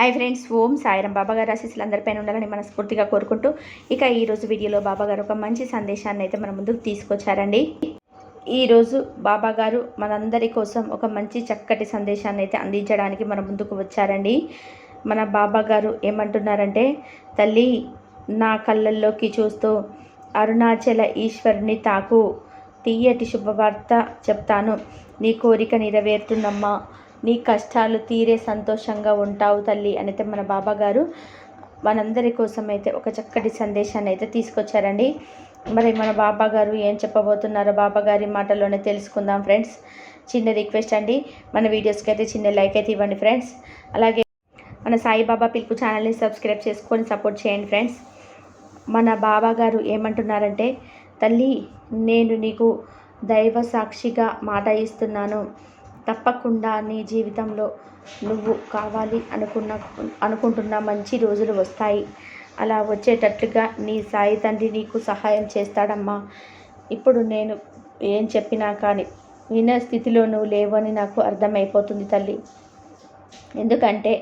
Hi friends ఓం సాయిరం బాబాగారు ఆశీస్సులు అందరిపైన ఉండాలని మనస్ఫూర్తిగా కోరుకుంటూ ఇక ఈరోజు వీడియోలో బాబాగారు ఒక మంచి సందేశాన్ని అయితే మన ముందుకు తీసుకొచ్చారండి. ఈరోజు బాబాగారు మనందరి కోసం ఒక మంచి చక్కటి సందేశాన్ని అయితే అందించడానికి మన ముందుకు వచ్చారండి. మన బాబాగారు ఏమంటున్నారంటే తల్లి నా కళ్ళల్లోకి చూస్తూ అరుణాచల ఈశ్వరుని తాకు తీయటి శుభవార్త చెప్తాను. నీ కోరిక నెరవేరుతుందమ్మా. నీ కష్టాలు తీరే సంతోషంగా ఉంటావు తల్లి అనైతే మన బాబా గారు మనందరి కోసం అయితే ఒక చక్కటి సందేశాన్ని అయితే తీసుకొచ్చారండి. మరి మన బాబా గారు ఏం చెప్పబోతున్నారో బాబా గారి మాటలోనే తెలుసుకుందాం ఫ్రెండ్స్. చిన్న రిక్వెస్ట్ అండి మన వీడియోస్కి అయితే చిన్న లైక్ అయితే ఇవ్వండి ఫ్రెండ్స్. అలాగే మన సాయిబాబా పిలుపు ఛానల్ని సబ్స్క్రైబ్ చేసుకొని సపోర్ట్ చేయండి ఫ్రెండ్స్. మన బాబా గారు ఏమంటున్నారంటే తల్లి నేను నీకు దైవ సాక్షిగా మాట ఇస్తున్నాను. తప్పకుండా నీ జీవితంలో నువ్వు కావాలి అనుకున్న అనుకుంటున్న మంచి రోజులు వస్తాయి. అలా వచ్చేటట్లుగా నీ సాయి తండ్రి నీకు సహాయం చేస్తాడమ్మా. ఇప్పుడు నేను ఏం చెప్పినా కానీ విన స్థితిలో నువ్వు లేవని నాకు అర్థమైపోతుంది తల్లి. ఎందుకంటే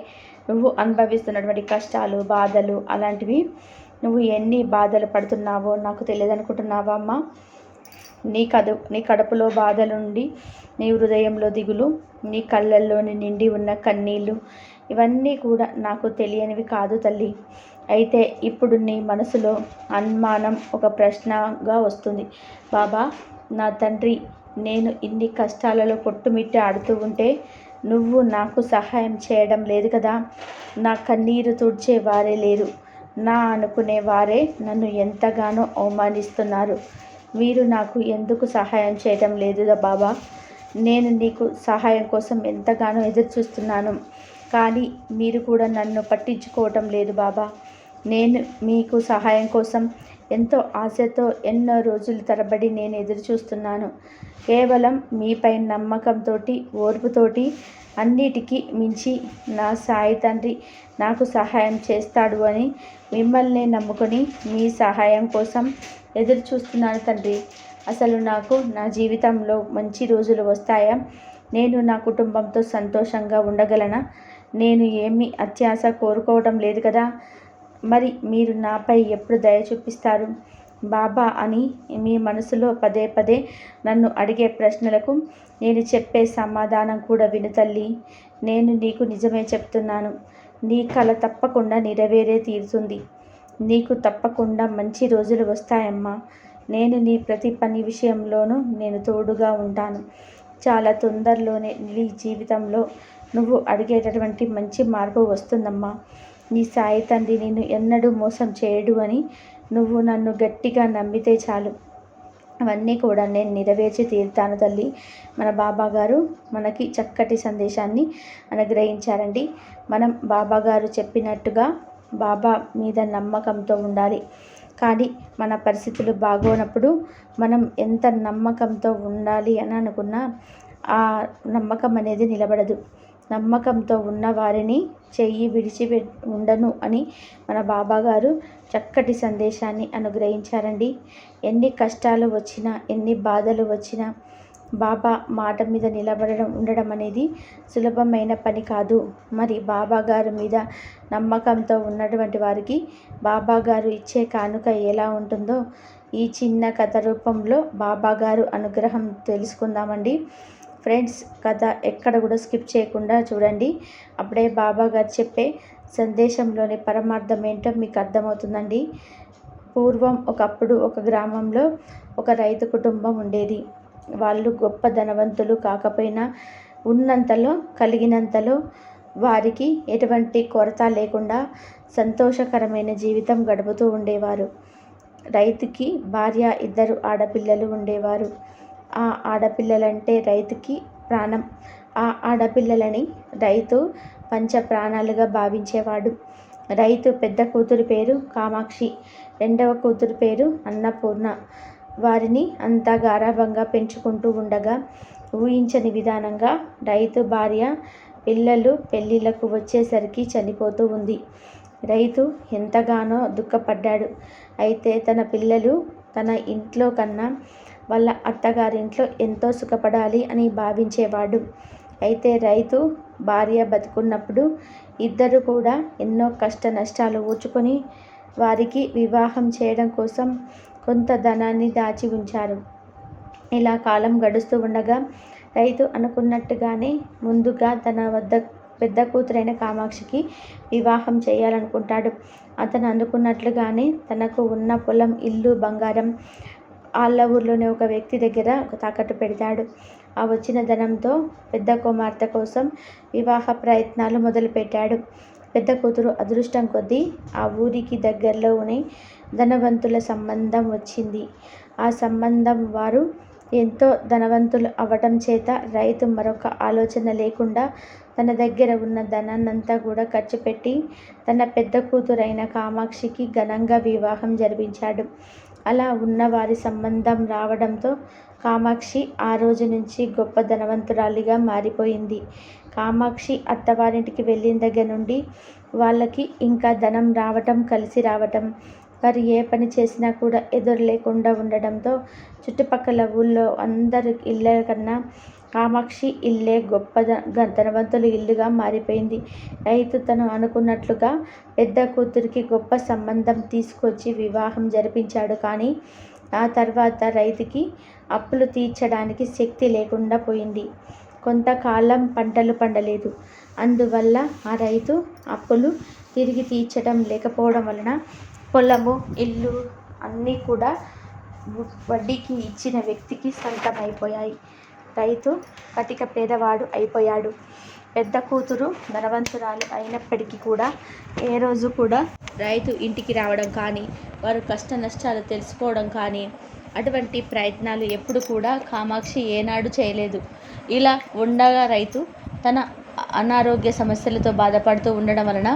నువ్వు అనుభవిస్తున్నటువంటి కష్టాలు బాధలు అలాంటివి నువ్వు ఎన్ని బాధలు పడుతున్నావో నాకు తెలియదు అనుకుంటున్నావా అమ్మా? నీ కదు నీ కడుపులో బాధలుండి నీ హృదయంలో దిగులు నీ కళ్ళల్లోని నిండి ఉన్న కన్నీళ్ళు ఇవన్నీ కూడా నాకు తెలియనివి కాదు తల్లి. అయితే ఇప్పుడు నీ మనసులో అనుమానం ఒక ప్రశ్నగా వస్తుంది. బాబా నా తండ్రి నేను ఇన్ని కష్టాలలో కొట్టుమిట్టి ఆడుతూ ఉంటే నువ్వు నాకు సహాయం చేయడం లేదు కదా? నా కన్నీరు తుడిచే వారే లేరు. నా అనుకునే వారే నన్ను ఎంతగానో అవమానిస్తున్నారు. మీరు నాకు ఎందుకు సహాయం చేయడం లేదు బాబా? నేను నీకు సహాయం కోసం ఎంతగానో ఎదురు చూస్తున్నాను కానీ మీరు కూడా నన్ను పట్టించుకోవటం లేదు బాబా. నేను మీకు సహాయం కోసం ఎంతో ఆశతో ఎన్నో రోజుల తరబడి నేను ఎదురు చూస్తున్నాను కేవలం మీపై నమ్మకంతో ఓర్పుతోటి అన్నిటికీ మించి నా సాయి తండ్రి నాకు సహాయం చేస్తాడు అని మిమ్మల్ని నమ్ముకొని మీ సహాయం కోసం ఎదురు చూస్తున్నాను తండ్రి. అసలు నాకు నా జీవితంలో మంచి రోజులు వస్తాయా? నేను నా కుటుంబంతో సంతోషంగా ఉండగలనా? నేను ఏమీ అత్యాశ కోరుకోవడం లేదు కదా? మరి మీరు నాపై ఎప్పుడు దయ చూపిస్తారు? బాబా అని మీ మనసులో పదే పదే నన్ను అడిగే ప్రశ్నలకు నేను చెప్పే సమాధానం కూడా విను తల్లి. నేను నీకు నిజమే చెప్తున్నాను. నీ కళ తప్పకుండా నెరవేరే తీరుతుంది. నీకు తప్పకుండా మంచి రోజులు వస్తాయమ్మా. నేను నీ ప్రతి పని విషయంలోనూ నేను తోడుగా ఉంటాను. చాలా తొందరలోనే నీ జీవితంలో నువ్వు అడిగేటటువంటి మంచి మార్పు వస్తుందమ్మా. నీ సాయి తండ్రి నిన్ను ఎన్నడూ మోసం చేయడు అని నువ్వు నన్ను గట్టిగా నమ్మితే చాలు. అవన్నీ కూడా నేను నెరవేర్చి తీరుతాను తల్లి. మన బాబా గారు మనకి చక్కటి సందేశాన్ని అనుగ్రహించారండి. మనం బాబా గారు చెప్పినట్టుగా బాబా మీద నమ్మకంతో ఉండాలి. కానీ మన పరిస్థితులు బాగోనప్పుడు మనం ఎంత నమ్మకంతో ఉండాలి అని అనుకున్నా ఆ నమ్మకం అనేది నిలబడదు. నమ్మకంతో ఉన్న వారిని చెయ్యి విడిచి ఉండను అని మన బాబా గారు చక్కటి సందేశాన్ని అనుగ్రహించారండి. ఎన్ని కష్టాలు వచ్చినా ఎన్ని బాధలు వచ్చినా బాబా మాట మీద నిలబడడం ఉండడం అనేది సులభమైన పని కాదు. మరి బాబా గారి మీద నమ్మకంతో ఉన్నటువంటి వారికి బాబా గారు ఇచ్చే కానుక ఎలా ఉంటుందో ఈ చిన్న కథ రూపంలో బాబా గారు అనుగ్రహం తెలుసుకుందామండి. ఫ్రెండ్స్ కథ ఎక్కడ కూడా స్కిప్ చేయకుండా చూడండి. అప్పుడే బాబా గారు చెప్పే సందేశంలోని పరమార్థం ఏంటో మీకు అర్థమవుతుందండి. పూర్వం ఒకప్పుడు ఒక గ్రామంలో ఒక రైతు కుటుంబం ఉండేది. వాళ్ళు గొప్ప ధనవంతులు కాకపోయినా ఉన్నంతలో కలిగినంతలో వారికి ఎటువంటి కొరత లేకుండా సంతోషకరమైన జీవితం గడుపుతూ ఉండేవారు. రైతుకి భార్య ఇద్దరు ఆడపిల్లలు ఉండేవారు. ఆ ఆడపిల్లలంటే రైతుకి ప్రాణం. ఆ ఆడపిల్లలని రైతు పంచ ప్రాణాలుగా భావించేవాడు. రైతు పెద్ద కూతురు పేరు కామాక్షి రెండవ కూతురు పేరు అన్నపూర్ణ. వారిని అంతా గారాభంగా పెంచుకుంటూ ఉండగా ఊహించని విధానంగా రైతు భార్య పిల్లలు పెళ్ళిళ్ళకు వచ్చేసరికి చనిపోతూ ఉంది. రైతు ఎంతగానో దుఃఖపడ్డాడు. అయితే తన పిల్లలు తన ఇంట్లో కన్నా వాళ్ళ అత్తగారింట్లో ఎంతో సుఖపడాలి అని భావించేవాడు. అయితే రైతు భార్య బతుకున్నప్పుడు ఇద్దరు కూడా ఎన్నో కష్ట నష్టాలు ఊచుకొని వారికి వివాహం చేయడం కోసం కొంత ధనాన్ని దాచి ఉంచారు. ఇలా కాలం గడుస్తూ ఉండగా రైతు అనుకున్నట్టుగానే ముందుగా తన వద్ద పెద్ద కూతురైన కామాక్షికి వివాహం చేయాలనుకుంటాడు. అతను అనుకున్నట్లుగానే తనకు ఉన్న పొలం ఇల్లు బంగారం వాళ్ళ ఊర్లోనే ఒక వ్యక్తి దగ్గర తాకట్టు పెడతాడు. ఆ వచ్చిన ధనంతో పెద్ద కుమార్తె కోసం వివాహ ప్రయత్నాలు మొదలుపెట్టాడు. పెద్ద కూతురు అదృష్టం కొద్దీ ఆ ఊరికి దగ్గరలోనే ధనవంతుల సంబంధం వచ్చింది. ఆ సంబంధం వారు ఎంతో ధనవంతులు అవ్వటం చేత రైతు మరొక ఆలోచన లేకుండా తన దగ్గర ఉన్న ధనాన్నంతా కూడా ఖర్చు పెట్టి తన పెద్ద కూతురైన కామాక్షికి ఘనంగా వివాహం జరిపించాడు. అలా ఉన్న వారి సంబంధం రావడంతో కామాక్షి ఆ రోజు నుంచి గొప్ప ధనవంతురాలిగా మారిపోయింది. కామాక్షి అత్తవారింటికి వెళ్ళిన దగ్గర నుండి వాళ్ళకి ఇంకా ధనం రావటం కలిసి రావటం వారు ఏ పని చేసినా కూడా ఎదురు లేకుండా ఉండడంతో చుట్టుపక్కల ఊళ్ళో అందరి ఇళ్ళ కన్నా కామాక్షి ఇల్లే గొప్ప ధనవంతుల ఇల్లుగా మారిపోయింది. రైతు తను అనుకున్నట్లుగా పెద్ద కూతురికి గొప్ప సంబంధం తీసుకొచ్చి వివాహం జరిపించాడు. కానీ ఆ తర్వాత రైతుకి అప్పులు తీర్చడానికి శక్తి లేకుండా పోయింది. కొంతకాలం పంటలు పండలేదు. అందువల్ల ఆ రైతు అప్పులు తిరిగి తీర్చడం లేకపోవడం వలన పొలము ఇల్లు అన్నీ కూడా వడ్డీకి ఇచ్చిన వ్యక్తికి సొంతం అయిపోయాయి రైతు కటిక పేదవాడు అయిపోయాడు. పెద్ద కూతురు ధనవంతురాలు అయినప్పటికీ కూడా ఏ రోజు కూడా రైతు ఇంటికి రావడం కానీ వారు కష్ట నష్టాలు తెలుసుకోవడం కానీ అటువంటి ప్రయత్నాలు ఎప్పుడు కూడా కామాక్షి ఏనాడు చేయలేదు. ఇలా ఉండగా రైతు తన అనారోగ్య సమస్యలతో బాధపడుతూ ఉండడం వలన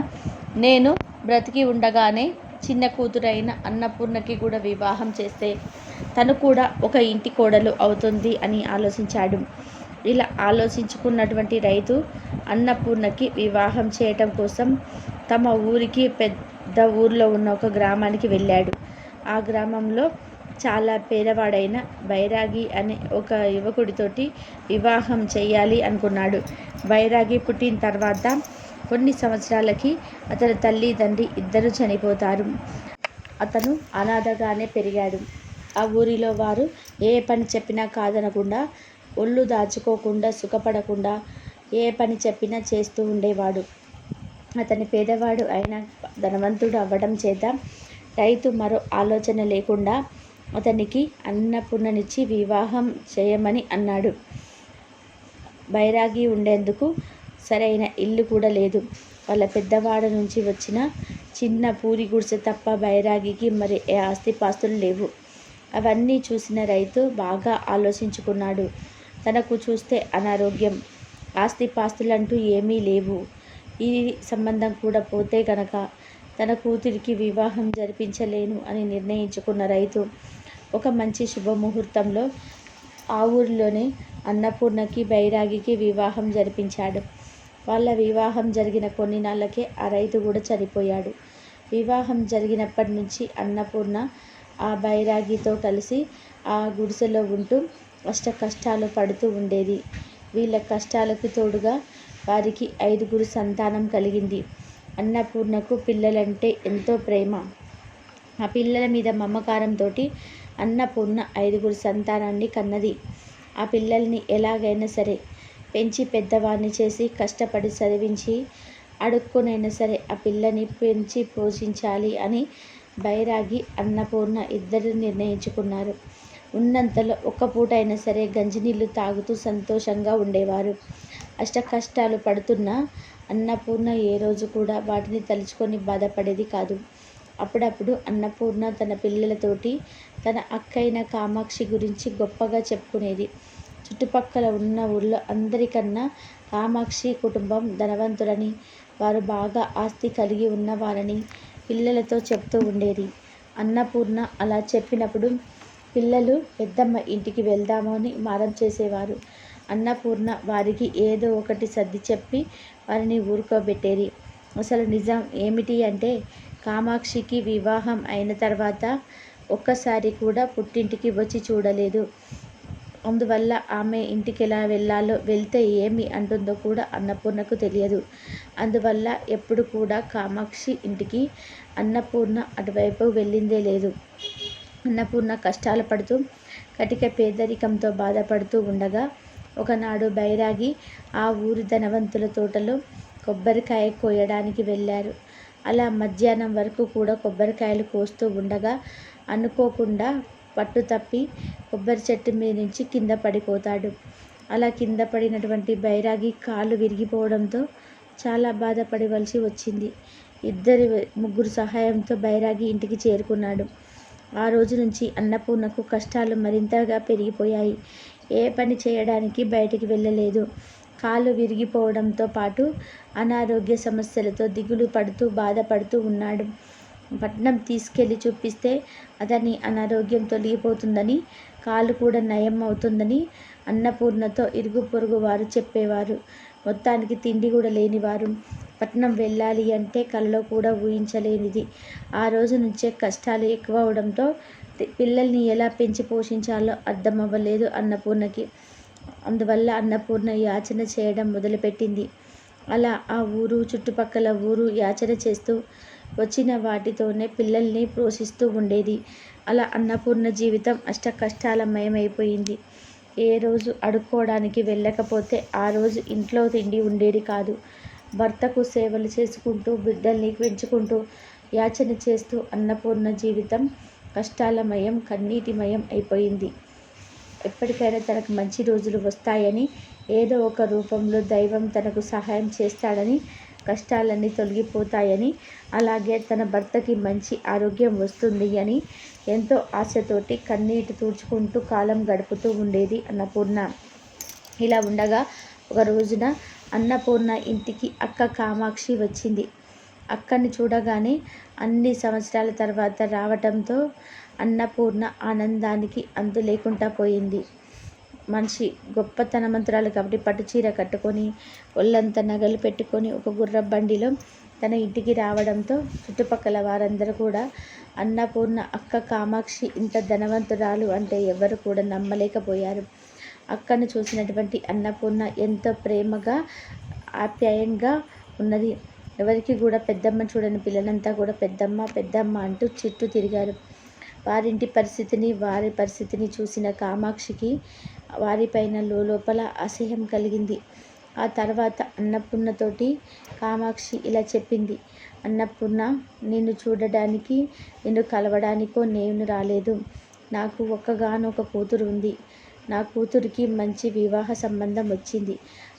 నేను బ్రతికి ఉండగానే చిన్న కూతురైన అన్నపూర్ణకి కూడా వివాహం చేస్తే తను కూడా ఒక ఇంటి కోడలు అవుతుంది అని ఆలోచించాడు. ఇలా ఆలోచించుకున్నటువంటి రైతు అన్నపూర్ణకి వివాహం చేయటం కోసం తమ ఊరికి పెద్ద ఊర్లో ఉన్న ఒక గ్రామానికి వెళ్ళాడు. ఆ గ్రామంలో చాలా పేదవాడైన బైరాగి అనే ఒక యువకుడితోటి వివాహం చేయాలి అనుకున్నాడు. బైరాగి పుట్టిన తర్వాత కొన్ని సంవత్సరాలకి అతని తల్లి తండ్రి ఇద్దరు చనిపోతారు. అతను అనాథగానే పెరిగాడు. ఆ ఊరిలో వారు ఏ పని చెప్పినా కాదనకుండా ఒళ్ళు దాచుకోకుండా సుఖపడకుండా ఏ పని చెప్పినా చేస్తూ ఉండేవాడు. అతని పేదవాడు అయిన ధనవంతుడు అవ్వడం చేత రైతు మరో ఆలోచన లేకుండా అతనికి అన్నపూర్ణనిచ్చి వివాహం చేయమని అన్నాడు. బైరాగి ఉండేందుకు సరైన ఇల్లు కూడా లేదు. వాళ్ళ పెద్దవాడ నుంచి వచ్చిన చిన్న పూరి గుడిసె తప్ప బైరాగికి మరి ఏ ఆస్తిపాస్తులు లేవు. అవన్నీ చూసిన రైతు బాగా ఆలోచించుకున్నాడు. తనకు చూస్తే అనారోగ్యం. ఆస్తిపాస్తులంటూ ఏమీ లేవు. ఈ సంబంధం కూడా పోతే గనక తన కూతురికి వివాహం జరిపించలేను అని నిర్ణయించుకున్న రైతు ఒక మంచి శుభముహూర్తంలో ఆ ఊరిలోనే అన్నపూర్ణకి బైరాగికి వివాహం జరిపించాడు. వాళ్ళ వివాహం జరిగిన కొన్ని నాళ్ళకే ఆ రైతు కూడా చనిపోయాడు. వివాహం జరిగినప్పటి నుంచి అన్నపూర్ణ ఆ బైరాగితో కలిసి ఆ గుడిసెలో ఉంటూ అష్ట కష్టాలు పడుతూ ఉండేది. వీళ్ళ కష్టాలకు తోడుగా వారికి ఐదుగురు సంతానం కలిగింది. అన్నపూర్ణకు పిల్లలంటే ఎంతో ప్రేమ. ఆ పిల్లల మీద మమకారంతో అన్నపూర్ణ ఐదుగురు సంతానాన్ని కన్నది. ఆ పిల్లల్ని ఎలాగైనా సరే పెంచి పెద్దవాడిని చేసి కష్టపడి చదివించి అడుక్కునైనా సరే ఆ పిల్లని పెంచి పోషించాలి అని బైరాగి అన్నపూర్ణ ఇద్దరు నిర్ణయించుకున్నారు. ఉన్నంతలో ఒక్క పూట అయినా సరే గంజినీళ్ళు తాగుతూ సంతోషంగా ఉండేవారు. అష్ట కష్టాలు పడుతున్న అన్నపూర్ణ ఏ రోజు కూడా వాటిని తలుచుకొని బాధపడేది కాదు. అప్పుడప్పుడు అన్నపూర్ణ తన పిల్లలతోటి తన అక్కైన కామాక్షి గురించి గొప్పగా చెప్పుకునేది. చుట్టుపక్కల ఉన్న ఊళ్ళో అందరికన్నా కామాక్షి కుటుంబం ధనవంతులని వారు బాగా ఆస్తి కలిగి ఉన్నవారని పిల్లలతో చెప్తూ ఉండేది. అన్నపూర్ణ అలా చెప్పినప్పుడు పిల్లలు పెద్దమ్మ ఇంటికి వెళ్దామని మారం చేసేవారు. అన్నపూర్ణ వారికి ఏదో ఒకటి సర్ది చెప్పి వారిని ఊరుకోబెట్టేది. అసలు నిజం ఏమిటి అంటే కామాక్షికి వివాహం అయిన తర్వాత ఒక్కసారి కూడా పుట్టింటికి వచ్చి చూడలేదు. అందువల్ల ఆమె ఇంటికి ఎలా వెళ్ళాలో వెళ్తే ఏమి అంటుందో కూడా అన్నపూర్ణకు తెలియదు. అందువల్ల ఎప్పుడు కూడా కామాక్షి ఇంటికి అన్నపూర్ణ అటువైపు వెళ్ళిందే లేదు. అన్నపూర్ణ కష్టాలు పడుతూ కటిక పేదరికంతో బాధపడుతూ ఉండగా ఒకనాడు బైరాగి ఆ ఊరి ధనవంతుల తోటలో కొబ్బరికాయ కోయడానికి వెళ్ళారు. అలా మధ్యాహ్నం వరకు కూడా కొబ్బరికాయలు కోస్తూ ఉండగా అనుకోకుండా పట్టు తప్పి కొబ్బరి చెట్టు మీద నుంచి కింద పడిపోతాడు. అలా కింద పడినటువంటి బైరాగి కాలు విరిగిపోవడంతో చాలా బాధపడవలసి వచ్చింది. ఇద్దరి ముగ్గురు సహాయంతో బైరాగి ఇంటికి చేరుకున్నాడు. ఆ రోజు నుంచి అన్నపూర్ణకు కష్టాలు మరింతగా పెరిగిపోయాయి. ఏ పని చేయడానికి బయటికి వెళ్ళలేదు. కాలు విరిగిపోవడంతో పాటు అనారోగ్య సమస్యలతో దిగులు పడుతూ బాధపడుతూ ఉన్నాడు. పట్నం తీసుకెళ్ళి చూపిస్తే అతని అనారోగ్యం తొలగిపోతుందని కాలు కూడా నయం అవుతుందని అన్నపూర్ణతో ఇరుగు పొరుగు వారు చెప్పేవారు. మొత్తానికి తిండి కూడా లేనివారు. పట్నం వెళ్ళాలి అంటే కలలో కూడా ఊహించలేనిది. ఆ రోజు నుంచే కష్టాలు ఎక్కువ అవడంతో పిల్లల్ని ఎలా పెంచి పోషించాలో అర్థం అవ్వలేదు అన్నపూర్ణకి. అందువల్ల అన్నపూర్ణ యాచన చేయడం మొదలుపెట్టింది. అలా ఆ ఊరు చుట్టుపక్కల ఊరు యాచన చేస్తూ వచ్చిన వాటితోనే పిల్లల్ని పోషిస్తూ ఉండేది. అలా అన్నపూర్ణ జీవితం అష్ట కష్టాలమయమైపోయింది ఏ రోజు అడుక్కోవడానికి వెళ్ళకపోతే ఆ రోజు ఇంట్లో తిండి ఉండేది కాదు. భర్తకు సేవలు చేసుకుంటూ బిడ్డల్ని పెంచుకుంటూ యాచన చేస్తూ అన్నపూర్ణ జీవితం కష్టాలమయం కన్నీటిమయం అయిపోయింది. ఎప్పటికైనా తనకు మంచి రోజులు వస్తాయని ఏదో ఒక రూపంలో దైవం తనకు సహాయం చేస్తాడని కష్టాలన్నీ తొలగిపోతాయని అలాగే తన భర్తకి మంచి ఆరోగ్యం వస్తుంది అని ఎంతో ఆశతోటి కన్నీటి తుడుచుకుంటూ కాలం గడుపుతూ ఉండేది అన్నపూర్ణ. ఇలా ఉండగా ఒక రోజున అన్నపూర్ణ ఇంటికి అక్క కామాక్షి వచ్చింది. అక్కని చూడగానే అన్ని సంవత్సరాల తర్వాత రావటంతో అన్నపూర్ణ ఆనందానికి అంతు లేకుండా పోయింది. మనిషి గొప్పతనమంతురాలు కాబట్టి పట్టు చీర కట్టుకొని ఒళ్ళంతా నగలు పెట్టుకొని ఒక గుర్ర బండిలో తన ఇంటికి రావడంతో చుట్టుపక్కల వారందరూ కూడా అన్నపూర్ణ అక్క కామాక్షి ఇంత ధనవంతురాలు అంటే ఎవరు కూడా నమ్మలేకపోయారు. అక్కను చూసినటువంటి అన్నపూర్ణ ఎంతో ప్రేమగా ఆప్యాయంగా ఉన్నది. ఎవరికి కూడా పెద్దమ్మ చూడని పిల్లలంతా కూడా పెద్దమ్మ పెద్దమ్మ అంటూ చిట్టు తిరిగారు. వారింటి పరిస్థితిని వారి పరిస్థితిని చూసిన కామాక్షికి వారిపైన లోపల అసహ్యం కలిగింది. ఆ తర్వాత అన్నపూర్ణతోటి కామాక్షి ఇలా చెప్పింది. అన్నపూర్ణ నిన్ను చూడడానికి నిన్ను కలవడానికో నేను రాలేదు. నాకు ఒక్కగానొక కూతురు ఉంది. నా కూతురికి మంచి వివాహ సంబంధం వచ్చింది.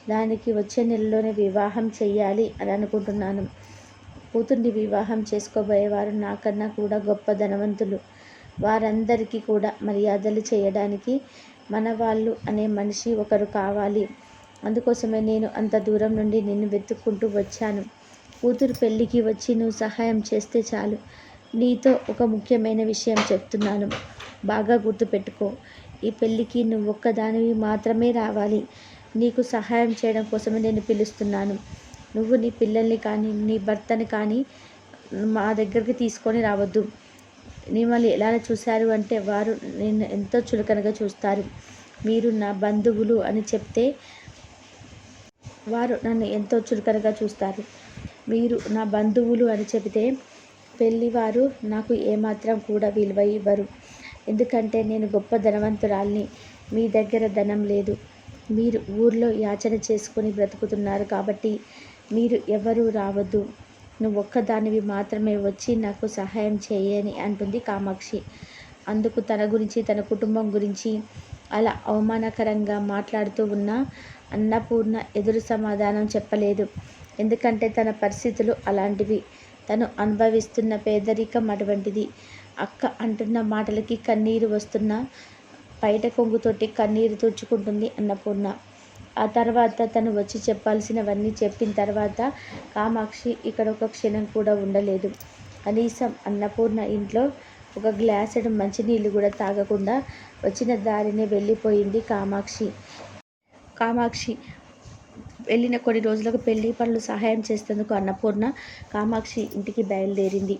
దానికి వచ్చే నెలలోనే వివాహం చేయాలి అని అనుకుంటున్నాను. కూతుర్ని వివాహం చేసుకోబోయేవారు నాకన్నా కూడా గొప్ప ధనవంతులు. వారందరికీ కూడా మర్యాదలు చేయడానికి మన వాళ్ళు అనే మనిషి ఒకరు కావాలి. అందుకోసమే నేను అంత దూరం నుండి నిన్ను వెతుక్కుంటూ వచ్చాను. కూతురు పెళ్ళికి వచ్చి నువ్వు సహాయం చేస్తే చాలు. నీతో ఒక ముఖ్యమైన విషయం చెప్తున్నాను. బాగా గుర్తుపెట్టుకో. ఈ పెళ్ళికి నువ్వు ఒక్కదానివి మాత్రమే రావాలి. నీకు సహాయం చేయడం కోసమే నేను పిలుస్తున్నాను. నువ్వు నీ పిల్లల్ని కానీ నీ భర్తని కానీ మా దగ్గరికి తీసుకొని రావద్దు. మిమ్మల్ని ఎలా చూశారు అంటే వారు నేను ఎంతో చులకనగా చూస్తారు. మీరు నా బంధువులు అని చెప్తే వారు నన్ను ఎంతో చులకనగా చూస్తారు. మీరు నా బంధువులు అని చెబితే పెళ్ళివారు నాకు ఏమాత్రం కూడా విలువ ఇవ్వరు. ఎందుకంటే నేను గొప్ప ధనవంతురాల్ని. మీ దగ్గర ధనం లేదు. మీరు ఊర్లో యాచన చేసుకొని బ్రతుకుతున్నారు కాబట్టి మీరు ఎవరూ రావద్దు. నువ్వు ఒక్కదానివి మాత్రమే వచ్చి నాకు సహాయం చేయని అంటుంది కామాక్షి. అందుకు తన గురించి తన కుటుంబం గురించి అలా అవమానకరంగా మాట్లాడుతూ ఉన్న అన్నపూర్ణ ఎదురు సమాధానం చెప్పలేదు. ఎందుకంటే తన పరిస్థితులు అలాంటివి. తను అనుభవిస్తున్న పేదరికం అటువంటిది. అక్క అంటున్న మాటలకి కన్నీరు వస్తున్న బయట కొంగుతోటి కన్నీరు తుడుచుకుంటుంది అన్నపూర్ణ. ఆ తర్వాత తను వచ్చి చెప్పాల్సినవన్నీ చెప్పిన తర్వాత కామాక్షి ఇక్కడ ఒక క్షణం కూడా ఉండలేదు. కనీసం అన్నపూర్ణ ఇంట్లో ఒక గ్లాసుడు మంచినీళ్ళు కూడా తాగకుండా వచ్చిన దారినే వెళ్ళిపోయింది కామాక్షి. కామాక్షి వెళ్ళిన కొన్ని రోజులకు పెళ్ళి పనులు సహాయం చేసేందుకు అన్నపూర్ణ కామాక్షి ఇంటికి బయలుదేరింది.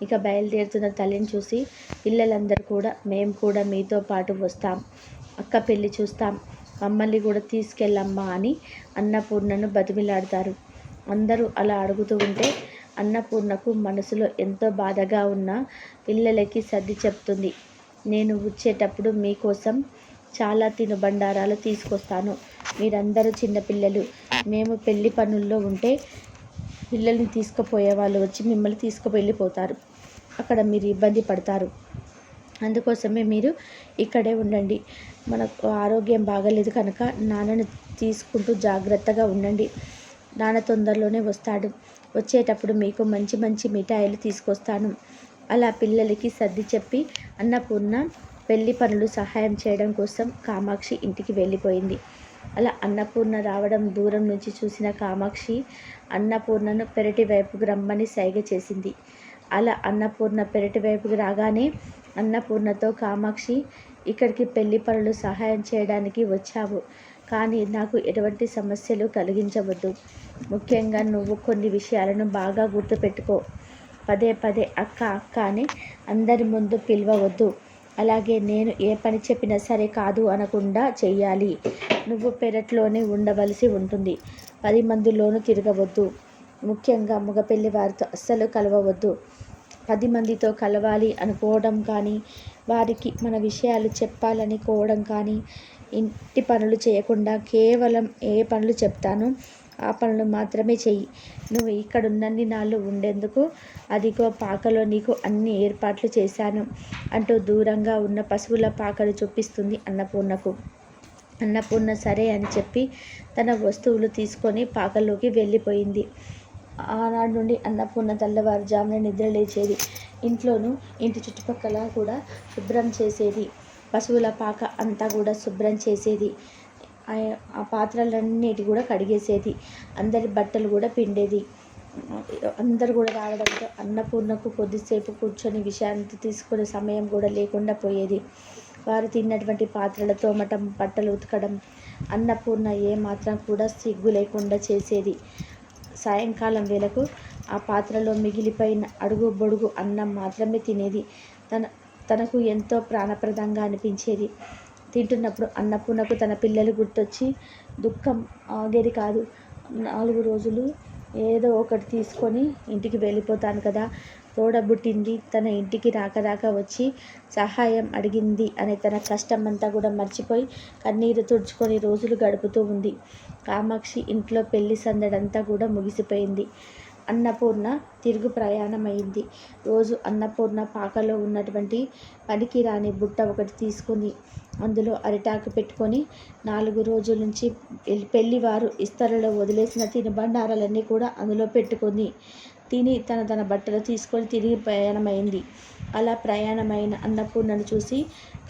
ఇక బయలుదేరుతున్న తల్లిని చూసి పిల్లలందరూ కూడా మేము కూడా మీతో పాటు వస్తాం. అక్క అక్క పెళ్ళి చూస్తాం. మమ్మల్ని కూడా తీసుకెళ్ళమ్మా అని అన్నపూర్ణను బతిమిలాడతారు. అందరూ అలా అడుగుతూ ఉంటే అన్నపూర్ణకు మనసులో ఎంతో బాధగా ఉన్న పిల్లలకి సర్ది చెప్తుంది. నేను వచ్చేటప్పుడు మీకోసం చాలా తినుబండారాలు తీసుకొస్తాను. మీరందరూ చిన్నపిల్లలు. మేము పెళ్ళి పనుల్లో ఉంటే పిల్లల్ని తీసుకుపోయే వాళ్ళు వచ్చి మిమ్మల్ని తీసుకువెళ్ళిపోతారు అక్కడ మీరు ఇబ్బంది పడతారు. అందుకోసమే మీరు ఇక్కడే ఉండండి. మనకు ఆరోగ్యం బాగలేదు కనుక నాన్నను తీసుకుంటూ జాగ్రత్తగా ఉండండి. నాన్న తొందరలోనే వస్తాడు. వచ్చేటప్పుడు మీకు మంచి మంచి మిఠాయిలు తీసుకొస్తాను. అలా పిల్లలకి సర్ది చెప్పి అన్నపూర్ణ పెళ్ళి పనులు సహాయం చేయడం కోసం కామాక్షి ఇంటికి వెళ్ళిపోయింది. అలా అన్నపూర్ణ రావడం దూరం నుంచి చూసిన కామాక్షి అన్నపూర్ణను పెరటి వైపుకు రమ్మని సైగ చేసింది. అలా అన్నపూర్ణ పెరటి వైపుకి రాగానే అన్నపూర్ణతో కామాక్షి ఇక్కడికి పెళ్ళి పనులు సహాయం చేయడానికి వచ్చావు. కానీ నాకు ఎటువంటి సమస్యలు కలిగించవద్దు. ముఖ్యంగా నువ్వు కొన్ని విషయాలను బాగా గుర్తుపెట్టుకో. పదే పదే అక్క అక్క అని అందరి ముందు పిలవవద్దు. అలాగే నేను ఏ పని చెప్పినా సరే కాదు అనకుండా చెయ్యాలి. నువ్వు పెరట్లోనే ఉండవలసి ఉంటుంది. పది మందిలోనూ తిరగవద్దు. ముఖ్యంగా మగపెళ్ళి వారితో అస్సలు కలవవద్దు. పది మందితో కలవాలి అనుకోవడం కానీ వారికి మన విషయాలు చెప్పాలనుకోవడం కానీ ఇంటి పనులు చేయకుండా కేవలం ఏ పనులు చెప్తాను ఆ పనులు మాత్రమే చెయ్యి. నువ్వు ఇక్కడ ఉన్నన్ని నాళ్ళు ఉండేందుకు అదిగో పాకలో నీకు అన్ని ఏర్పాట్లు చేశాను అంటూ దూరంగా ఉన్న పశువుల పాకలు చూపిస్తుంది అన్నపూర్ణకు. అన్నపూర్ణ సరే అని చెప్పి తన వస్తువులు తీసుకొని పాకలోకి వెళ్ళిపోయింది. ఆనాడు నుండి అన్నపూర్ణ తెల్లవారుజామున నిద్ర లేచేది. ఇంట్లోనూ ఇంటి చుట్టుపక్కల కూడా శుభ్రం చేసేది. పశువుల పాక అంతా కూడా శుభ్రం చేసేది. ఆ పాత్రలన్నిటి కూడా కడిగేసేది. అందరి బట్టలు కూడా పిండేది. అందరు కూడా రావడంతో అన్నపూర్ణకు కొద్దిసేపు కూర్చొని విశ్రాంతి తీసుకునే సమయం కూడా లేకుండా పోయేది. వారు తిన్నటువంటి పాత్రలు తోమటం బట్టలు ఉతకడం అన్నపూర్ణ ఏమాత్రం కూడా సిగ్గు లేకుండా చేసేది. సాయంకాలం వేళకు ఆ పాత్రలో మిగిలిపోయిన అడుగు బొడుగు అన్నం మాత్రమే తినేది. తన తనకు ఎంతో ప్రాణప్రదంగా అనిపించేది. తింటున్నప్పుడు అన్నపూర్ణకు తన పిల్లలు గుర్తొచ్చి దుఃఖం ఆగేది కాదు. నాలుగు రోజులు ఏదో ఒకటి తీసుకొని ఇంటికి వెళ్ళిపోతాను కదా. తోడబుట్టింది తన ఇంటికి రాక రాక వచ్చి సహాయం అడిగింది అనే తన కష్టం అంతా కూడా మర్చిపోయి కన్నీరు తుడుచుకొని రోజులు గడుపుతూ ఉంది. కామాక్షి ఇంట్లో పెళ్ళి సందడంతా కూడా ముగిసిపోయింది. అన్నపూర్ణ తిరుగు ప్రయాణమైంది. రోజు అన్నపూర్ణ పాకలో ఉన్నటువంటి పనికిరాని బుట్ట ఒకటి తీసుకుని అందులో అరిటాకు పెట్టుకొని నాలుగు రోజుల నుంచి పెళ్ళివారు ఇస్తరలో వదిలేసిన తినుబండారాలన్నీ కూడా అందులో పెట్టుకుంది తిని తన తన బట్టలు తీసుకొని తిరిగి ప్రయాణమైంది. అలా ప్రయాణమైన అన్నపూర్ణను చూసి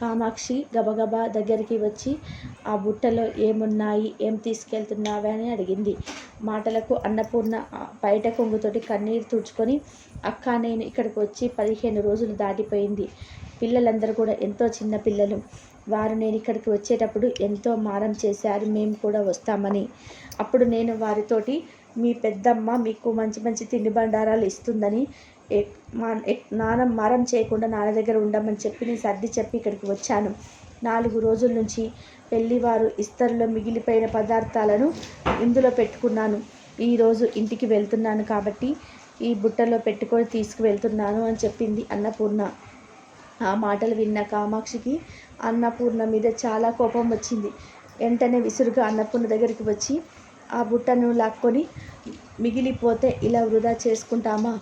కామాక్షి గబగబా దగ్గరికి వచ్చి ఆ బుట్టలో ఏమున్నాయి? ఏం తీసుకెళ్తున్నావా? అని అడిగింది. మాటలకు అన్నపూర్ణ బయట కొంగుతోటి కన్నీరు తుడుచుకొని అక్క నేను ఇక్కడికి వచ్చి పదిహేను రోజులు దాటిపోయింది. పిల్లలందరూ కూడా ఎంతో చిన్న పిల్లలు. వారు నేను ఇక్కడికి వచ్చేటప్పుడు ఎంతో మారం చేశారు. మేము కూడా వస్తామని. అప్పుడు నేను వారితోటి మీ పెద్దమ్మ మీకు మంచి మంచి తిండి బండారాలు ఇస్తుందని మా నాన్న మరం చేయకుండా నాన్న దగ్గర ఉండమని చెప్పి నేను సర్ది చెప్పి ఇక్కడికి వచ్చాను. నాలుగు రోజుల నుంచి పెళ్ళివారు ఇస్తరులో మిగిలిపోయిన పదార్థాలను ఇందులో పెట్టుకున్నాను. ఈరోజు ఇంటికి వెళ్తున్నాను కాబట్టి ఈ బుట్టలో పెట్టుకొని తీసుకువెళ్తున్నాను అని చెప్పింది అన్నపూర్ణ. ఆ మాటలు విన్న కామాక్షికి అన్నపూర్ణ మీద చాలా కోపం వచ్చింది. వెంటనే విసురుగా అన్నపూర్ణ దగ్గరికి వచ్చి ఆ బుట్టను లాక్కొని మిగిలిపోతే ఇలా వృధా చేసుకుంటామా?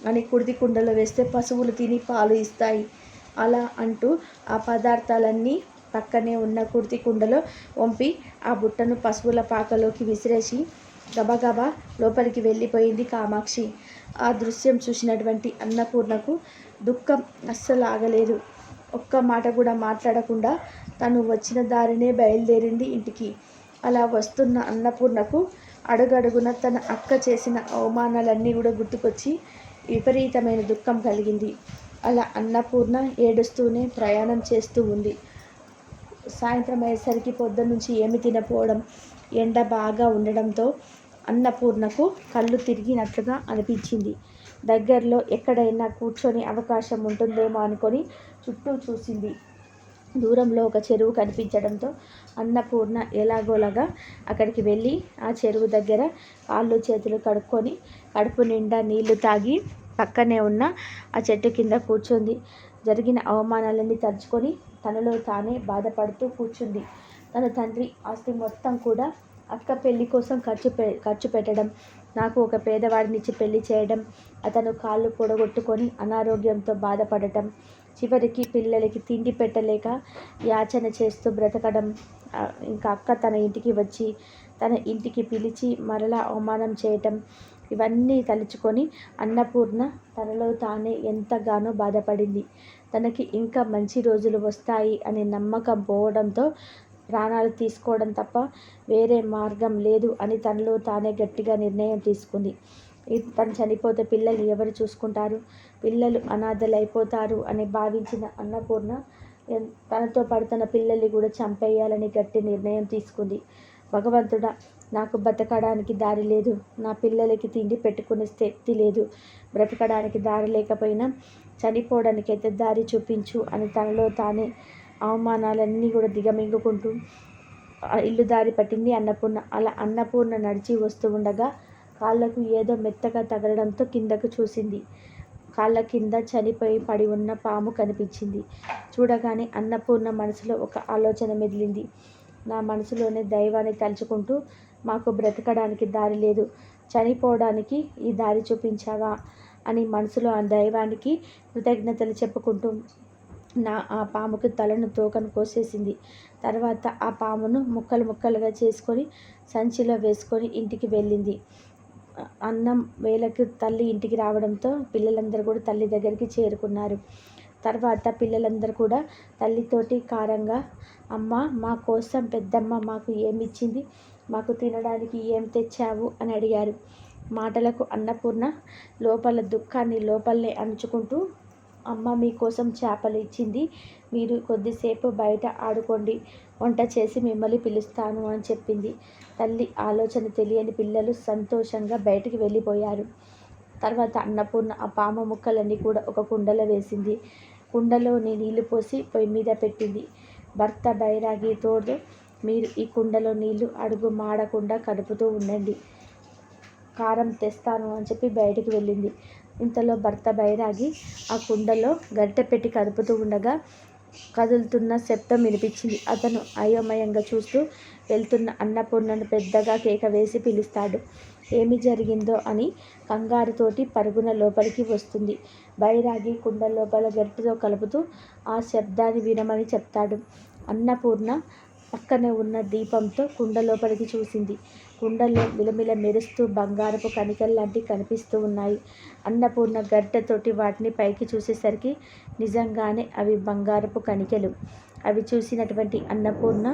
అని కుడిది కుండలో వేస్తే పశువులు తిని పాలు ఇస్తాయి. అలా అంటూ ఆ పదార్థాలన్నీ పక్కనే ఉన్న కుర్తి కుండలో వంపి ఆ బుట్టను పశువుల పాకలోకి విసిరేసి గబగబా లోపలికి వెళ్ళిపోయింది కామాక్షి. ఆ దృశ్యం చూసినటువంటి అన్నపూర్ణకు దుఃఖం అస్సలు ఆగలేదు ఒక్క మాట కూడా మాట్లాడకుండా తను వచ్చిన దారినే బయలుదేరింది ఇంటికి. అలా వస్తున్న అన్నపూర్ణకు అడుగడుగున తన అక్క చేసిన అవమానాలన్నీ కూడా గుర్తుకొచ్చి విపరీతమైన దుఃఖం కలిగింది. అలా అన్నపూర్ణ ఏడుస్తూనే ప్రయాణం చేస్తూ ఉంది. సాయంత్రం అయ్యేసరికి పొద్దు నుంచి ఏమి తినపోవడం ఎండ బాగా ఉండడంతో అన్నపూర్ణకు కళ్ళు తిరిగినట్లుగా అనిపించింది. దగ్గరలో ఎక్కడైనా కూర్చొని అవకాశం ఉంటుందేమో అనుకొని చుట్టూ చూసింది. దూరంలో ఒక చెరువు కనిపించడంతో అన్నపూర్ణ ఎలాగోలాగా అక్కడికి వెళ్ళి ఆ చెరువు దగ్గర కాళ్ళు చేతులు కడుక్కొని కడుపు నిండా నీళ్ళు తాగి పక్కనే ఉన్న ఆ చెట్టు కింద కూర్చుంది. జరిగిన అవమానాలన్నీ తలుచుకొని తనలో తానే బాధపడుతూ కూర్చుంది. తన తండ్రి ఆస్తి మొత్తం కూడా అక్క పెళ్ళి కోసం ఖర్చు పె ఖర్చు పెట్టడం నాకు ఒక పేదవాడినిచ్చి పెళ్ళి చేయడం అతను కాళ్ళు పొడగొట్టుకొని అనారోగ్యంతో బాధపడటం చివరికి పిల్లలకి తిండి పెట్టలేక యాచన చేస్తూ బ్రతకడం ఇంకా అక్క తన ఇంటికి వచ్చి తన ఇంటికి పిలిచి మరలా అవమానం చేయటం ఇవన్నీ తలుచుకొని అన్నపూర్ణ తనలో తానే ఎంతగానో బాధపడింది. తనకి ఇంకా మంచి రోజులు వస్తాయి అనే నమ్మకం పోవడంతో ప్రాణాలు తీసుకోవడం తప్ప వేరే మార్గం లేదు అని తనలో తానే గట్టిగా నిర్ణయం తీసుకుంది. తను చనిపోతే పిల్లలు ఎవరు చూసుకుంటారు? పిల్లలు అనాథలైపోతారు అని భావించిన అన్నపూర్ణ తనతో పాటు తన పిల్లల్ని కూడా చంపేయాలని గట్టి నిర్ణయం తీసుకుంది. భగవంతుడా నాకు బతకడానికి దారి లేదు. నా పిల్లలకి తిండి పెట్టుకునే స్థితి లేదు. బ్రతకడానికి దారి లేకపోయినా చనిపోవడానికైతే దారి చూపించు అని తనలో తానే అవమానాలన్నీ కూడా దిగమింగుకుంటూ ఇల్లు దారి పట్టింది అన్నపూర్ణ. అలా అన్నపూర్ణ నడిచి వస్తూ ఉండగా కాళ్ళకు ఏదో మెత్తగా తగలడంతో కిందకు చూసింది. కాళ్ళ కింద చనిపోయి పడి ఉన్న పాము కనిపించింది. చూడగానే అన్నపూర్ణ మనసులో ఒక ఆలోచన మెదిలింది. నా మనసులోనే దైవాన్ని తలుచుకుంటూ మాకు బ్రతకడానికి దారి లేదు. చనిపోవడానికి ఈ దారి చూపించావా? అని మనసులో ఆ దైవానికి కృతజ్ఞతలు చెప్పుకుంటూ నా ఆ పాముకి తలను తోకను కోసేసింది. తర్వాత ఆ పామును ముక్కలు ముక్కలుగా చేసుకొని సంచిలో వేసుకొని ఇంటికి వెళ్ళింది. అన్నం వేళకి తల్లి ఇంటికి రావడంతో పిల్లలందరూ కూడా తల్లి దగ్గరికి చేరుకున్నారు. తర్వాత పిల్లలందరూ కూడా తల్లితోటి కారంగా అమ్మ మా కోసం పెద్దమ్మ మాకు ఏమి ఇచ్చింది మాకు తినడానికి ఏం తెచ్చావు? అని అడిగారు. మాటలకు అన్నపూర్ణ లోపల దుఃఖాన్ని లోపలనే అణుచుకుంటూ అమ్మ మీకోసం చేపలు ఇచ్చింది. మీరు కొద్దిసేపు బయట ఆడుకోండి. వంట చేసి మిమ్మల్ని పిలుస్తాను అని చెప్పింది. తల్లి ఆలోచన తెలియని పిల్లలు సంతోషంగా బయటికి వెళ్ళిపోయారు. తర్వాత అన్నపూర్ణ ఆ పాము ముక్కలన్నీ కూడా ఒక కుండలో వేసింది. కుండలోని నీళ్ళు పోసి పొయ్యి మీద పెట్టింది. భర్త బైరాగి తోడు మీరు ఈ కుండలో నీళ్ళు అడుగు మాడకుండా కడుపుతూ ఉండండి. కారం తెస్తాను అని చెప్పి బయటికి వెళ్ళింది. ఇంతలో భర్త బైరాగి ఆ కుండలో గరిటె పెట్టి కదుపుతూ ఉండగా కదులుతున్న శబ్దం వినిపించింది. అతను అయోమయంగా చూస్తూ వెళ్తున్న అన్నపూర్ణను పెద్దగా కేక వేసి పిలుస్తాడు. ఏమి జరిగిందో అని కంగారుతోటి పరుగున లోపలికి వస్తుంది. బైరాగి కుండ లోపల గరిటెతో కలుపుతూ ఆ శబ్దాన్ని వినమని చెప్తాడు. అన్నపూర్ణ పక్కనే ఉన్న దీపంతో కుండ లోపలికి చూసింది. కుండల్లో మిలమిల మెరుస్తూ బంగారపు కణికల్లాంటివి కనిపిస్తూ ఉన్నాయి. అన్నపూర్ణ గడ్డతోటి వాటిని పైకి చూసేసరికి నిజంగానే అవి బంగారపు కణికలు. అవి చూసినటువంటి అన్నపూర్ణ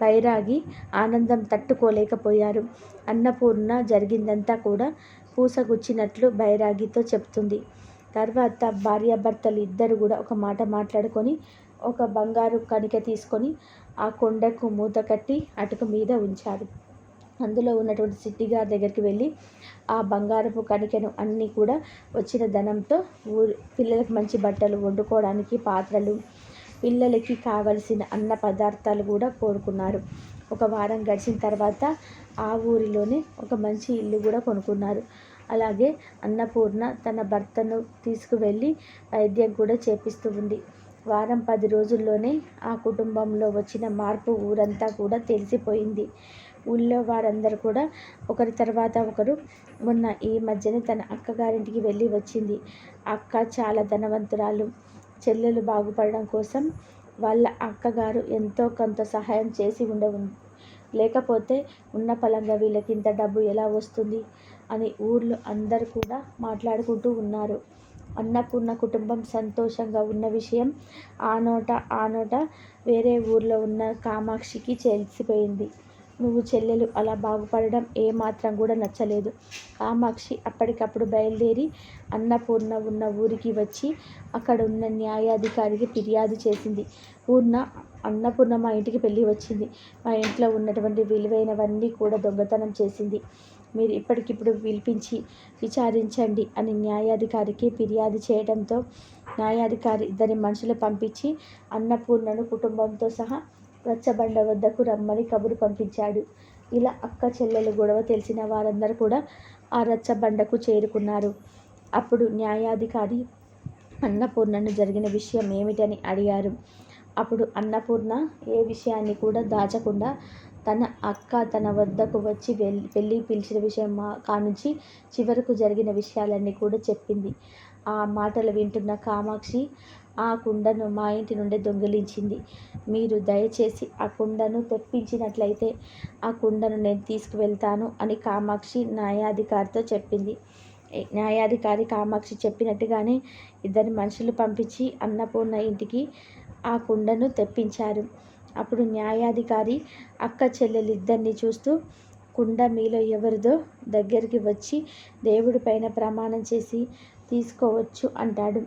పైరాగి ఆనందం తట్టుకోలేకపోయారు. అన్నపూర్ణ జరిగిందంతా కూడా పూసగుచ్చినట్లు బైరాగితో చెప్తుంది. తర్వాత భార్యాభర్తలు ఇద్దరు కూడా ఒక మాట మాట్లాడుకొని ఒక బంగారు కణిక తీసుకొని ఆ కొండకు మూత కట్టి అటుకు మీద ఉంచారు. అందులో ఉన్నటువంటి సిట్టిగారి దగ్గరికి వెళ్ళి ఆ బంగారపు కణికను అన్నీ కూడా వచ్చిన ధనంతో ఊరి పిల్లలకు మంచి బట్టలు వండుకోవడానికి పాత్రలు పిల్లలకి కావలసిన అన్న పదార్థాలు కూడా కోరుకున్నారు. ఒక వారం గడిచిన తర్వాత ఆ ఊరిలోనే ఒక మంచి ఇల్లు కూడా కొనుక్కున్నారు. అలాగే అన్నపూర్ణ తన భర్తను తీసుకువెళ్ళి వైద్యం కూడా చేపిస్తూ ఉంది. వారం పది రోజుల్లోనే ఆ కుటుంబంలో వచ్చిన మార్పు ఊరంతా కూడా తెలిసిపోయింది. ఊళ్ళో వారందరూ కూడా ఒకరి తర్వాత ఒకరు మొన్న ఈ మధ్యనే తన అక్కగారింటికి వెళ్ళి వచ్చింది. అక్క చాలా ధనవంతురాలు. చెల్లెలు బాగుపడడం కోసం వాళ్ళ అక్కగారు ఎంతో కొంత సహాయం చేసి ఉండవు లేకపోతే ఉన్న పలంగా వీళ్ళకి ఇంత డబ్బు ఎలా వస్తుంది అని ఊర్లో అందరూ కూడా మాట్లాడుకుంటూ ఉన్నారు. అన్నపూర్ణ కుటుంబం సంతోషంగా ఉన్న విషయం ఆ నోట ఆ నోట వేరే ఊర్లో ఉన్న కామాక్షికి తెలిసిపోయింది. నువ్వు చెల్లెలు అలా బాగుపడడం ఏమాత్రం కూడా నచ్చలేదు. కామాక్షి అప్పటికప్పుడు బయలుదేరి అన్నపూర్ణ ఉన్న ఊరికి వచ్చి అక్కడ ఉన్న న్యాయాధికారికి ఫిర్యాదు చేసింది. పూర్ణ అన్నపూర్ణ మా ఇంటికి పెళ్ళి వచ్చింది. మా ఇంట్లో ఉన్నటువంటి విలువైనవన్నీ కూడా దొంగతనం చేసింది. మీరు ఇప్పటికిప్పుడు పిలిపించి విచారించండి అని న్యాయాధికారికి ఫిర్యాదు చేయడంతో న్యాయాధికారి ఇద్దరి మనుషులు పంపించి అన్నపూర్ణను కుటుంబంతో సహా రచ్చబండ వద్దకు రమ్మని కబురు పంపించాడు. ఇలా అక్క చెల్లెలు గొడవ తెలిసిన వారందరూ కూడా ఆ రచ్చబండకు చేరుకున్నారు. అప్పుడు న్యాయాధికారి అన్నపూర్ణను జరిగిన విషయం ఏమిటని అడిగారు. అప్పుడు అన్నపూర్ణ ఏ విషయాన్ని కూడా దాచకుండా తన అక్క తన వద్దకు వచ్చి వెళ్ళి పెళ్ళి పిలిచిన విషయం మా కానుంచి చివరకు జరిగిన విషయాలన్నీ కూడా చెప్పింది. ఆ మాటలు వింటున్న కామాక్షి ఆ కుండను మా ఇంటి నుండి దొంగిలించింది. మీరు దయచేసి ఆ కుండను తెప్పించినట్లయితే ఆ కుండను నేను తీసుకువెళ్తాను అని కామాక్షి న్యాయాధికారితో చెప్పింది. న్యాయాధికారి కామాక్షి చెప్పినట్టుగానే ఇద్దరు మనుషులు పంపించి అన్నపూర్ణ ఇంటికి ఆ కుండను తెప్పించారు. అప్పుడు న్యాయాధికారి అక్క చెల్లెలిద్దరిని చూస్తూ కుండ మీలో ఎవరిదో దగ్గరికి వచ్చి దేవుడి పైన ప్రమాణం చేసి తీసుకోవచ్చు అంటాడు.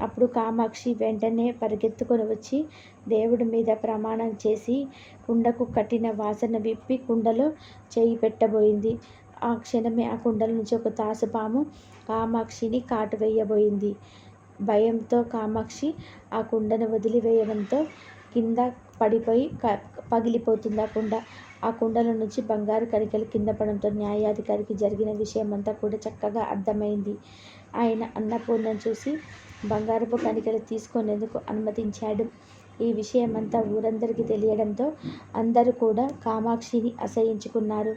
అప్పుడు కామాక్షి వెంటనే పరిగెత్తుకొని వచ్చి దేవుడి మీద ప్రమాణం చేసి కుండకు కట్టిన వాసన విప్పి కుండలో చేయి పెట్టబోయింది. ఆ క్షణమే ఆ కుండల నుంచి ఒక తాసుపాము కామాక్షిని కాటు వేయబోయింది భయంతో కామాక్షి ఆ కుండను వదిలివేయడంతో కింద పడిపోయి పగిలిపోతుంది ఆ కుండ. ఆ కుండల నుంచి బంగారు కరికలు కింద పడంతో న్యాయాధికారికి జరిగిన విషయమంతా కూడా చక్కగా అర్థమైంది. ఆయన అన్నపూర్ణను చూసి బంగారపు కణికలు తీసుకునేందుకు అనుమతించాడు. ఈ విషయమంతా ఊరందరికీ తెలియడంతో అందరూ కూడా కామాక్షిని అసహించుకున్నారు.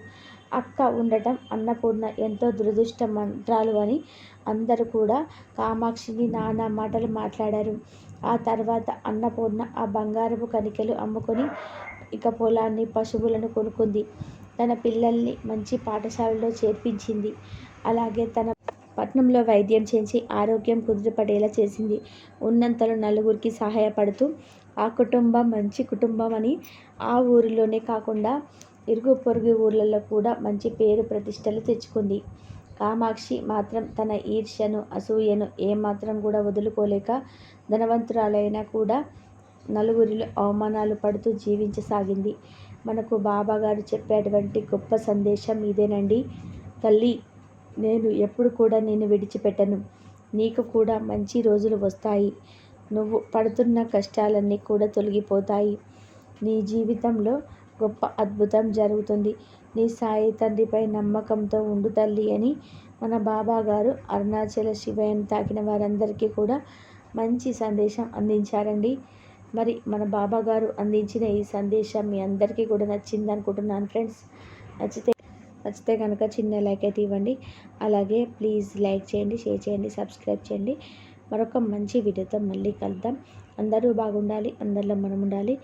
అక్క ఉండటం అన్నపూర్ణ ఎంతో దురదృష్ట మంత్రాలు అని అందరూ కూడా కామాక్షిని నానా మాటలు మాట్లాడారు. ఆ తర్వాత అన్నపూర్ణ ఆ బంగారపు కణికలు అమ్ముకొని ఇక పొలాన్ని పశువులను కొనుక్కుంది. తన పిల్లల్ని మంచి పాఠశాలలో చేర్పించింది. అలాగే తన పట్నంలో వైద్యం చేసి ఆరోగ్యం కుదుటపడేలా చేసింది. ఉన్నంతలో నలుగురికి సహాయపడుతూ ఆ కుటుంబం మంచి కుటుంబం అని ఆ ఊరిలోనే కాకుండా ఇరుగు పొరుగు ఊర్లలో కూడా మంచి పేరు ప్రతిష్టలు తెచ్చుకుంది. కామాక్షి మాత్రం తన ఈర్ష్యను అసూయను ఏమాత్రం కూడా వదులుకోలేక ధనవంతురాలైనా కూడా నలుగురిలో అవమానాలు పడుతూ జీవించసాగింది. మనకు బాబాగారు చెప్పేటువంటి గొప్ప సందేశం ఇదేనండి. తల్లి నేను ఎప్పుడు కూడా నేను విడిచిపెట్టను. నీకు కూడా మంచి రోజులు వస్తాయి. నువ్వు పడుతున్న కష్టాలన్నీ కూడా తొలగిపోతాయి. నీ జీవితంలో గొప్ప అద్భుతం జరుగుతుంది. నీ సాయి తండ్రిపై నమ్మకంతో ఉండు తల్లి అని మన బాబా గారు అరుణాచల శివయ్యను తాకిన వారందరికీ కూడా మంచి సందేశం అందించారండి. మరి మన బాబా గారు అందించిన ఈ సందేశం మీ అందరికీ కూడా నచ్చింది అనుకుంటున్నాను ఫ్రెండ్స్. నచ్చితే నచ్చితే కనుక చిన్న లైక్ అయితే ఇవ్వండి. అలాగే ప్లీజ్ లైక్ చేయండి షేర్ చేయండి సబ్స్క్రైబ్ చేయండి. మరొక మంచి వీడియోతో మళ్ళీ కలుద్దాం. అందరూ బాగుండాలి అందరిలో మనం ఉండాలి.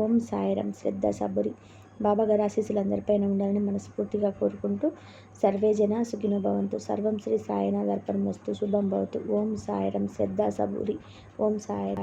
ఓం సాయిరం శ్రద్ధ సబురి బాబా గారి ఆశీస్సులు అందరిపైన ఉండాలని మనస్ఫూర్తిగా కోరుకుంటూ సర్వే జన భవంతు. సర్వం శ్రీ సాయినాథ్ అర్పణమస్తు. శుభం భవతు. ఓం సాయిరం శ్రద్ధ సబురి ఓం సాయి